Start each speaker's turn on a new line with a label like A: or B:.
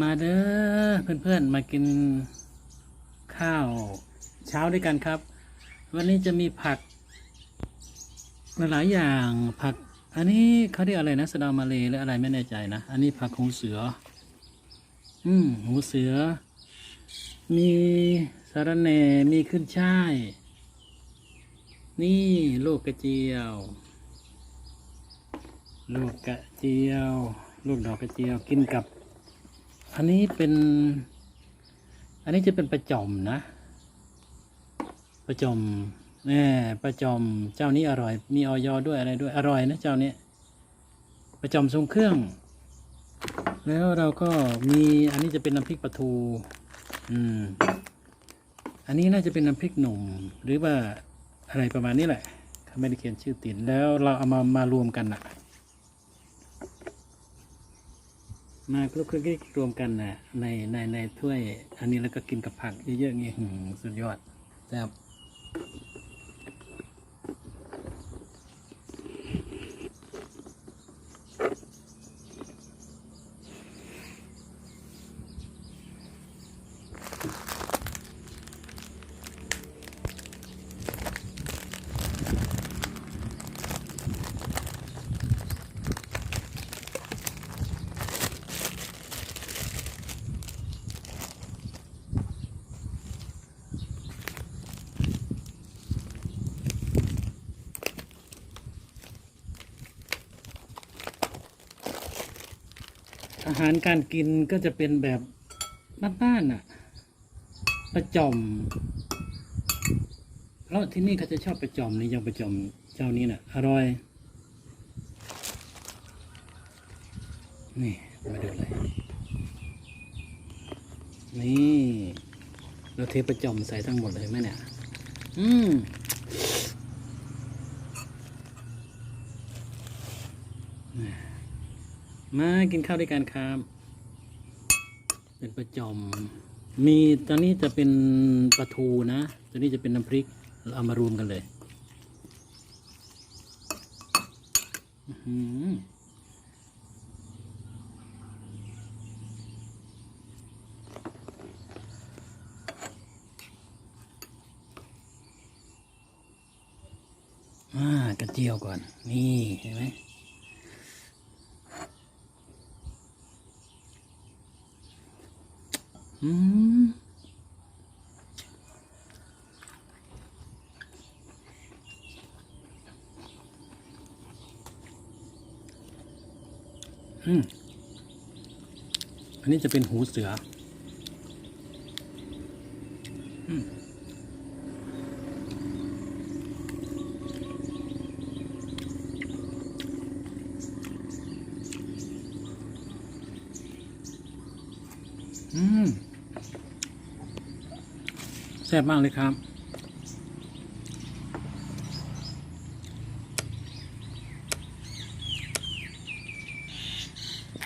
A: มาเด้อเพื่อนๆมากินข้าวเช้าด้วยกันครับ วันนี้จะมีผักหลายๆอย่างผัก อันนี้เขาเรียกอะไรนะสะดามาเลหรืออะไรไม่แน่ใจนะ อันนี้ผักหูเสือ อืมหูเสือ มีสาระแหน่มีขึ้นช่าย นี่ลูกกระเจียว ลูกกระเจียว ลูกดอกกระเจียวกินกับ อันนี้เป็น อันนี้จะเป็นประจอมนะ ประจอมแน่ประจอมเจ้านี้อร่อย มีออยด้วยอะไรด้วยอร่อยนะเจ้านี้ประจอมทรงเครื่อง แล้วเราก็มีอันนี้จะเป็นน้ำพริกปลาทู อืม อันนี้น่าจะเป็นน้ำพริกหนุ่ม หรือว่าอะไรประมาณนี้แหละเขาไม่ได้เขียนชื่อติดแล้วเราเอามามารวมกันนะ มาคลุกคลิกรวมกันนะในในในถ้วย อันนี้แล้วก็กินกับผักเยอะๆงี้สุดยอดแซ่ อาหารการกินก็จะเป็นแบบบ้านๆน่ะ ประจอมเพราะที่นี่เขาจะชอบประจอมนี่ยังประจอมเจ้านี้น่ะ อร่อย นี่มาดูเลย นี่เราเทประจอมใส่ทั้งหมดเลยไหมเนี่ย อืมนี่ มากินข้าวด้วยกันครับเป็นประจอมมีตอนนี้จะเป็นปลาทูนะตัวนี้จะเป็นน้ำพริกเราเอามารวมกันเลยอื้อหืออ่ากระเจียวก่อน นี่เห็นไหม อืมอันนี้จะเป็นหูเสืออืมอืม ซ่บมากเลยครับ